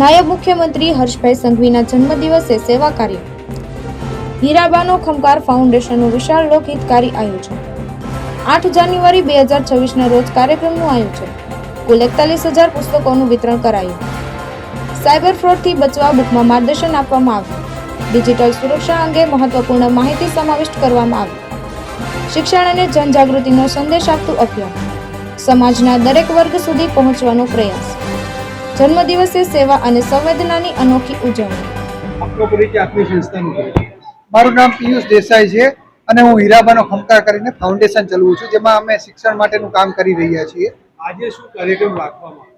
નાયબ મુખ્યમંત્રી હર્ષભાઈ સંઘવીના જન્મદિવસે સેવા કાર્ય. હીરાબાનો ખમકાર ફાઉન્ડેશનનું વિશાળ લોકહિતકારી આયોજન. આઠ જાન્યુઆરી બે હજાર છવ્વીસના રોજ કાર્યક્રમનું આયોજન. કુલ એકતાલીસ હજાર પુસ્તકોનું વિતરણ કરાયું. સાયબર ફ્રોડથી બચવા બુકમાં માર્ગદર્શન આપવામાં આવ્યું. ડિજિટલ સુરક્ષા અંગે મહત્વપૂર્ણ માહિતી સમાવિષ્ટ કરવામાં આવી. શિક્ષણ અને જનજાગૃતિનો સંદેશ આપતું અભિયાન. સમાજના દરેક વર્ગ સુધી પહોંચવાનો પ્રયાસ. જન્મદિવસે સેવા અને સંવેદનાની અનોખી ઉજવણી. મારું નામ પિયુષ દેસાઈ છે અને હું હીરાબાનો ખમકાર કરીને ફાઉન્ડેશન ચલાવું છું જેમાં અમે શિક્ષણ માટેનું કામ કરી રહ્યા છીએ. આજે શું કાર્યક્રમ રાખવામાં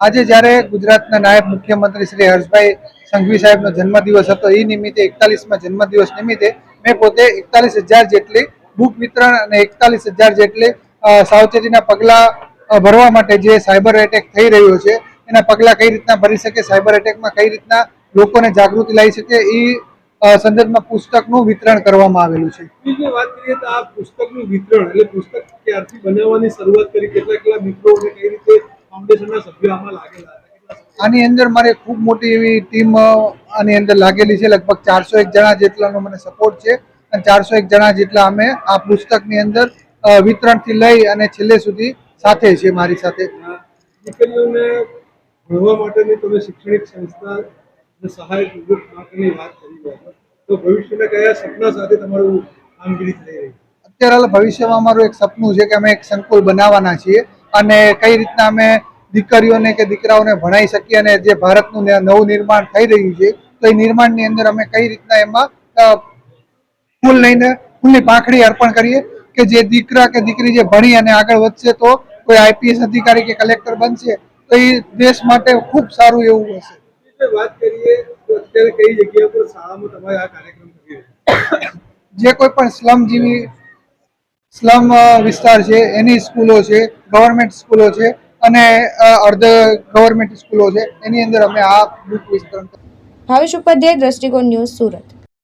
આજે જ્યારે ગુજરાતના નાયબ મુખ્યમંત્રી શ્રી હર્ષભાઈ સંઘવી સાહેબનો જન્મદિવસ હતો એ નિમિત્તે એકતાલીસમાં જન્મદિવસ નિમિત્તે મેં પોતે એકતાલીસ હજાર જેટલી બુક વિતરણ અને એકતાલીસ હજાર જેટલી સાવચેતીના પગલાં ભરવા માટે જે સાયબર એટેક થઈ રહ્યો છે એના પગલાં કઈ રીતના ભરી શકે સાયબર એટેકમાં કઈ રીતના લોકોને જાગૃતિ લાવી શકે એ સંદર્ભમાં પુસ્તકનું વિતરણ કરવામાં આવેલું છે. બીજી વાત કરીએ તો આ પુસ્તકનું વિતરણ એટલે પુસ્તક ક્યારથી બનાવવાની શરૂઆત કરી કેટલા કેટલા મિત્રો અને કઈ રીતે ફાઉન્ડેશનના સભ્યો આમાં લાગેલા હતા આની અંદર મારે ખૂબ મોટી એવી ટીમ આની અંદર લાગેલી છે લગભગ ચારસો એક જણા જેટલાનો મને સપોર્ટ છે અને ચારસો એક જણા જેટલા અમે આ પુસ્તકની અંદર વિતરણથી લઈ અને છેલ્લે સુધી સાથે છે મારી સાથે. ભણવા માટેની તમે શૈક્ષણિક સંસ્થા અને સહાય ગ્રુપ માટેની વાત કરી રહ્યા તો ભવિષ્યના કયા સપના સાથે તમારું કામગીરી થઈ રહી અત્યારે ભવિષ્યમાં અમારું એક સપનું છે કે અમે એક સંકુલ બનાવવાના છીએ અને કઈ રીતના અમે દીકરીઓને કે દીકરાઓને ભણાઈ શકીએ અને જે ભારતનું નવું નિર્માણ થઈ રહ્યું છે, તો એ નિર્માણની અંદર અમે કઈ રીતના એમાં ફૂલ લઈને ફૂલની પાંખડી અર્પણ કરીએ કે જે દીકરા કે દીકરી જે ભણી અને આગળ વધશે તો કોઈ આઈપીએસ અધિકારી કે કલેક્ટર બનશે તો એ દેશ માટે ખૂબ સારું એવું હશે વાત કરીએ તો અત્યારે કઈ જગ્યા પર શાળામાં તમારે આ કાર્યક્રમ કરી રહ્યા છો? જે કોઈ પણ સ્લમ જેવી સ્લમ વિસ્તાર છે એની સ્કૂલો છે ગવર્મેન્ટ સ્કૂલો છે અને અર્ધ ગવર્મેન્ટ સ્કૂલો છે એની અંદર અમે આ બુક વિસ્તરણ ભાવેશ ઉપાધ્યાય દ્રષ્ટિકોણ ન્યૂઝ સુરત